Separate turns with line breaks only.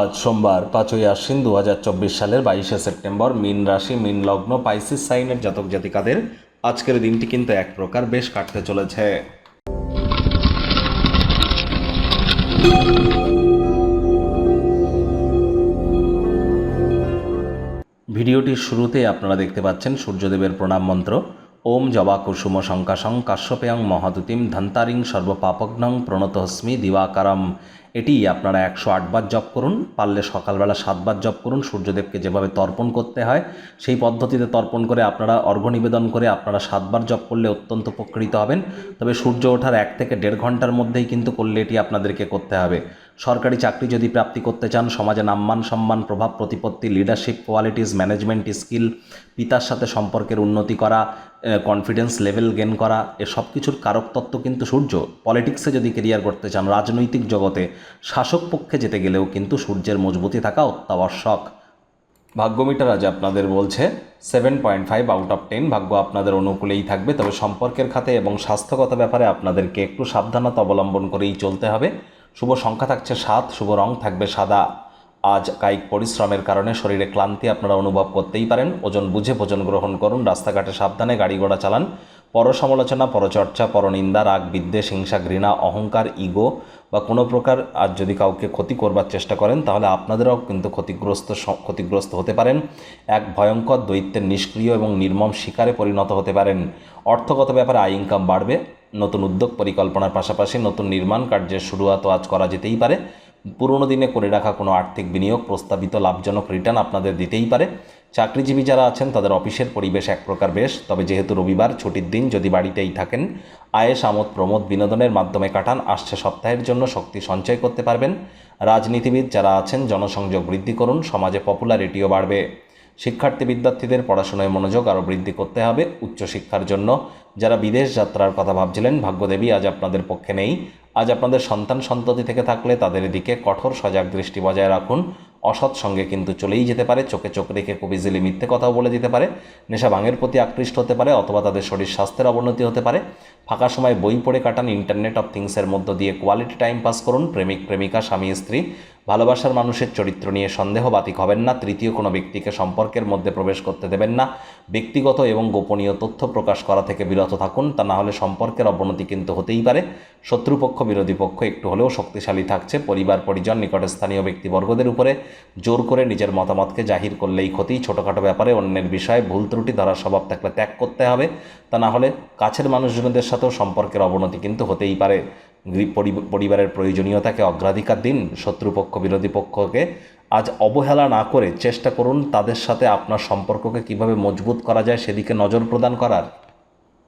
আজ সোমবার, পাঁচই আশ্বিন দু সালের বাইশে সেপ্টেম্বর, মিন রাশি, মিন লগ্ন, পাইসিস সাইনের জাতক জাতিকাদের আজকের দিনটি কিন্তু এক প্রকার বেশ কাটতে চলেছে। ভিডিওটির শুরুতে আপনারা দেখতে পাচ্ছেন সূর্যদেবের প্রণাম মন্ত্র। ওম জবা কুসুম শঙ্কাশং কাশ্যপেয়ং মহাদুতিম ধন্তারিং সর্বপাপগ্নং প্রণতহস্মি দিবাকারম। এটি আপনারা একশো আটবার জপ করুন, পারলে সকালবেলা সাতবার জপ করুন, সূর্যদেবকে যেভাবে তর্পণ করতে হয়, সেই পদ্ধতিতে তর্পণ করে আপনারা অর্ঘ্য নিবেদন করে আপনারা সাতবার জপ করলে অত্যন্ত উপকৃত হবেন। তবে সূর্য ওঠার এক থেকে দেড় ঘণ্টার মধ্যেই কিন্তু করলে এটি আপনাদেরকে করতে হবে। সরকারি চাকরি যদি প্রাপ্তি করতে চান, সমাজে নাম্মান সম্মান, প্রভাব, প্রতিপত্তি লিডারশিপ কোয়ালিটিস ম্যানেজমেন্ট স্কিল পিতার সাথে সম্পর্কের উন্নতি করা কনফিডেন্স লেভেল গেন করা, এ সব কিছুর কারক তত্ত্ব কিন্তু সূর্য। পলিটিক্সে যদি কেরিয়ার করতে চান, রাজনৈতিক জগতে শাসক পক্ষে যেতে গেলেও কিন্তু সূর্যের মজবুতি থাকা অত্যাবশ্যক। ভাগ্যমিটার আজ আপনাদের বলছে seven point five out of ten ভাগ্য আপনাদের অনুকূলেই থাকবে, তবে সম্পর্কের খাতে এবং স্বাস্থ্যগত ব্যাপারে আপনাদেরকে একটু সাবধানতা অবলম্বন করেই চলতে হবে। শুভ সংখ্যা থাকছে সাত, শুভ রং থাকবে সাদা। আজ কায়িক পরিশ্রমের কারণে শরীরে ক্লান্তি আপনারা অনুভব করতেই পারেন। ওজন বুঝে ভোজন গ্রহণ করুন, রাস্তাঘাটে সাবধানে গাড়ি ঘোড়া চালান। পর সমালোচনা পরচর্চা, পরনিন্দা, রাগ, বিদ্বেষ, হিংসা, ঘৃণা, অহংকার, ইগো বা কোনো প্রকার আর যদি কাউকে ক্ষতি করবার চেষ্টা করেন, তাহলে আপনাদেরও কিন্তু ক্ষতিগ্রস্ত ক্ষতিগ্রস্ত হতে পারেন। এক ভয়ঙ্কর দৈত্যের নিষ্ক্রিয় এবং নির্মম শিকারে পরিণত হতে পারেন। অর্থগত ব্যাপারে আয় ইনকাম বাড়বে। নতুন উদ্যোগ পরিকল্পনার পাশাপাশি নতুন নির্মাণ কার্যের শুরুয়াতও আজ করা যেতেই পারে। পুরনো দিনে করে রাখা কোনো আর্থিক বিনিয়োগ, প্রস্তাবিত লাভজনক রিটার্ন আপনাদের দিতেই পারে। চাকরিজীবী যারা আছেন, তাদের অফিসের পরিবেশ এক প্রকার বেশ। তবে যেহেতু রবিবার, ছুটির দিন, যদি বাড়িতেই থাকেন, আয়েস, আমোদ, প্রমোদ বিনোদনের মাধ্যমে কাটান, আসছে সপ্তাহের জন্য শক্তি সঞ্চয় করতে পারবেন। রাজনীতিবিদ যারা আছেন, জনসংযোগ বৃদ্ধি করুন, সমাজে পপুলারিটিও বাড়বে। শিক্ষার্থী বিদ্যার্থীদের পড়াশোনায় মনোযোগ আরও বৃদ্ধি করতে হবে উচ্চশিক্ষার জন্য। যারা বিদেশ যাত্রার কথা ভাবছিলেন, ভাগ্যদেবী আজ আপনাদের পক্ষে নেই। আজ আপনাদের সন্তান সন্ততি থেকে থাকলে তাদের দিকে কঠোর সজাগ দৃষ্টি বজায় রাখুন। অসৎ সঙ্গে কিন্তু চলেই যেতে পারে, চোখে চোখ রেখে খুব ইজিলি মিথ্যে কথাও বলে দিতে পারে, নেশা ভাঙের প্রতি আকৃষ্ট হতে পারে, অথবা তাদের শরীর স্বাস্থ্যের অবনতি হতে পারে। ফাঁকা সময় বই পড়ে কাটান, ইন্টারনেট অফ থিংসের মধ্য দিয়ে কোয়ালিটি টাইম পাস করুন, প্রেমিক, প্রেমিকা, স্বামী, স্ত্রী। ভালোবাসার মানুষের চরিত্র নিয়ে সন্দেহ বাতিক হবেন না, তৃতীয় কোনো ব্যক্তিকে সম্পর্কের মধ্যে প্রবেশ করতে দেবেন না। ব্যক্তিগত এবং গোপনীয় তথ্য প্রকাশ করা থেকে বিরত থাকুন, তা না হলে সম্পর্কের অবনতি কিন্তু হতেই পারে। শত্রুপক্ষ, বিরোধী পক্ষ একটু হলেও শক্তিশালী থাকছে। পরিবার, পরিজন নিকটস্থানীয় ব্যক্তিবর্গদের উপরে জোর করে নিজের মতামতকে জাহির করলেই ক্ষতি। ছোটোখাটো ব্যাপারে অন্যের বিষয়ে ভুল ত্রুটি ধরার স্বভাব থাকলে ত্যাগ করতে হবে। তা না হলে কাছের মানুষজনদের সাথেও সম্পর্কের অবনতি কিন্তু হতেই পরি- পরিবারের প্রয়োজনীয়তাকে অগ্রাধিকার দিন শত্রুপক্ষ, বিরোধী পক্ষকে আজ অবহেলা না করে চেষ্টা করুন তাদের সাথে আপনার সম্পর্ককে কীভাবে মজবুত করা যায় সেদিকে নজর প্রদান করার।